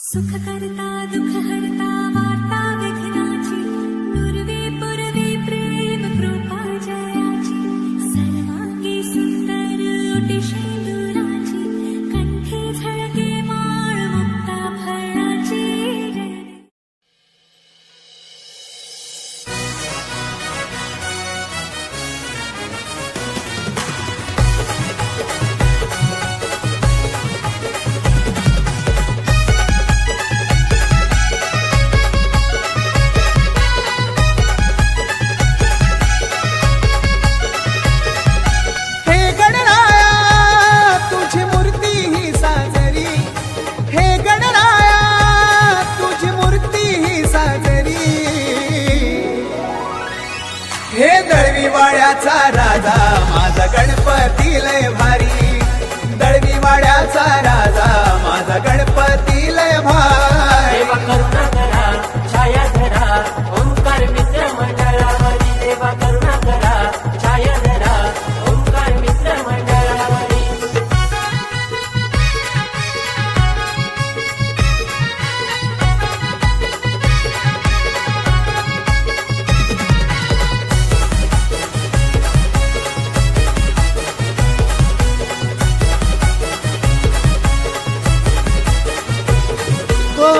सुख करता दुख हरता दिवाळ्याचा राजा. माझा गणपती लय भारी.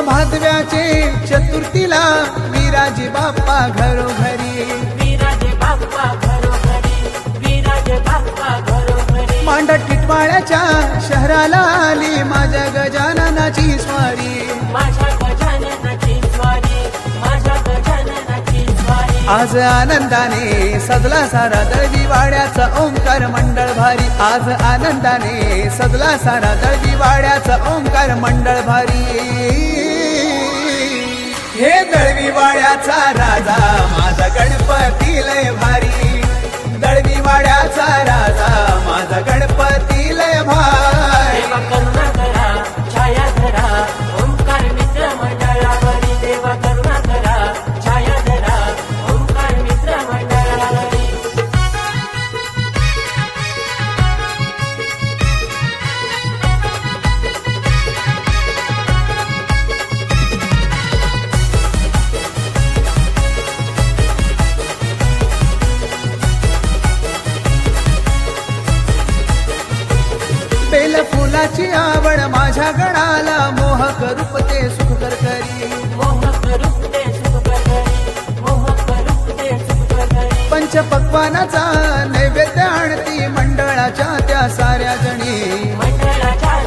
भादव्याचे चतुर्थीला विराजी बाप्पा घरोघरी. विराजे बाप्पा घरोघरी विराजे बाप्पा घरोघरी. मांडा टिटवाळ्याच्या शहराला आली माझ्या गजाननाची स्वारी. माझ्या गजाननाची स्वारी माझ्या गजाननाची स्वारी. आज आनंदाने सजला सारा दळवी वाड्याचा ओंकार मंडळ भारी. आज आनंदाने सजला सारा दळवी वाड्याचा ओंकार मंडळ भारी. दळवी राजा माझा गणपती लय भारी. फुलाची आवड माझ्या गणाला. मोहक रूप ते सुख करकरी पंच पक्वानाचा नैवेद्य आणती. मंडळाच्या त्या साऱ्या जणी. मंडळाच्या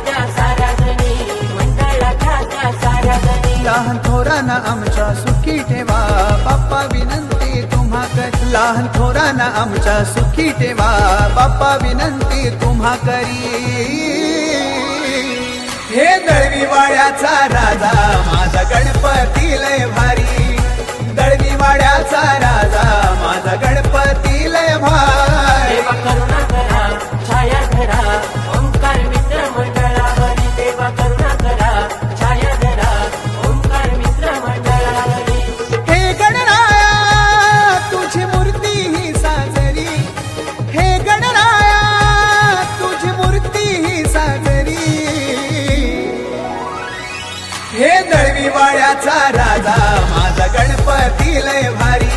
लहान थोरांना आमच्या सुखी ठेवा. बाप्पा विनंती तुम्हा करी. हे दळवी वाड्याचा राजा माझा गणपती. हिवाळ्याचा राजा माझा गणपती लय भारी.